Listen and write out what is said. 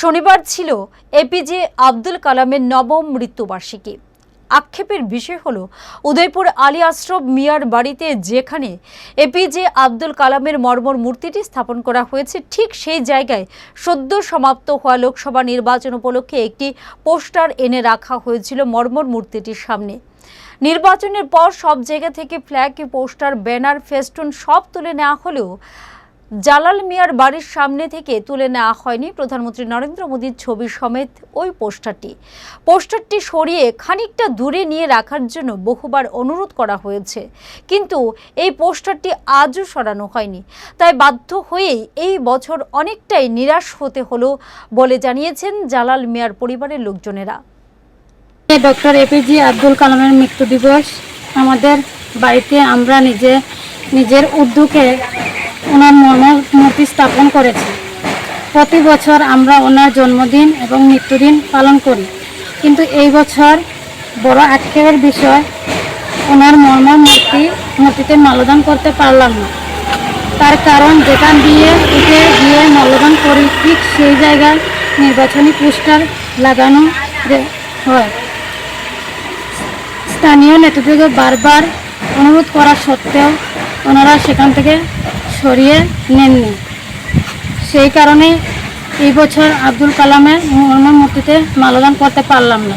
শনিবার ছিল এপিজে আব্দুল কালামের নবম মৃত্যুবার্ষিকী। আক্ষেপের বিষয় হলো, উদয়পুর আলী আশরফ মিয়ার বাড়িতে যেখানে এপিজে আব্দুল কালামের মর্মর মূর্তিটি স্থাপন করা হয়েছে, ঠিক সেই জায়গায় সদ্য সমাপ্ত হওয়া লোকসভা নির্বাচন উপলক্ষে একটি পোস্টার এনে রাখা হয়েছিল মর্মর মূর্তিটির সামনে। নির্বাচনের পর সব জায়গা থেকে ফ্ল্যাগ, পোস্টার, ব্যানার, ফেস্টুন সব তুলে নেওয়া হলেও জালাল মিয়ার বাড়ির সামনে থেকে তুলে নেওয়া হয়নি প্রধানমন্ত্রী নরেন্দ্র মোদীর ছবি সমেত ওই পোস্টারটি। পোস্টারটি সরিয়ে খানিকটা দূরে নিয়ে রাখার জন্য বহুবার অনুরোধ করা হয়েছে। কিন্তু এই পোস্টারটি আজও সরানো হয়নি। তাই বাধ্য হয়েই এই বছর অনেকটাই নিরাশ হতে হলো বলে জানিয়েছেন জালাল মিয়ার পরিবারের লোকজনেরা। ডক্টর এপিজি আব্দুল কালামের মৃত্যু দিবস। আমাদের বাড়িতে আমরা নিজে, নিজের উদ্যোগে ওনার মর্মর মূর্তি স্থাপন করেছে। প্রতি বছর আমরা ওনার জন্মদিন এবং মৃত্যুদিন পালন করি। কিন্তু এই বছর বড় আক্ষেপের বিষয়, ওনার মর্মর মূর্তি, মূর্তিতে মালদান করতে পারলাম না। তার কারণ যেখান দিয়ে উঠে গিয়ে মূল্যবান করি, ঠিক সেই জায়গায় নির্বাচনী পোস্টার লাগানো হয়। স্থানীয় নেতৃত্বকে বারবার অনুরোধ করা সত্ত্বেও ওনারা সেখান থেকে সরিয়ে নেননি। সেই কারণে এই বছর আব্দুল কালামের মর্মর মূর্তিতে মালদান করতে পারলাম না।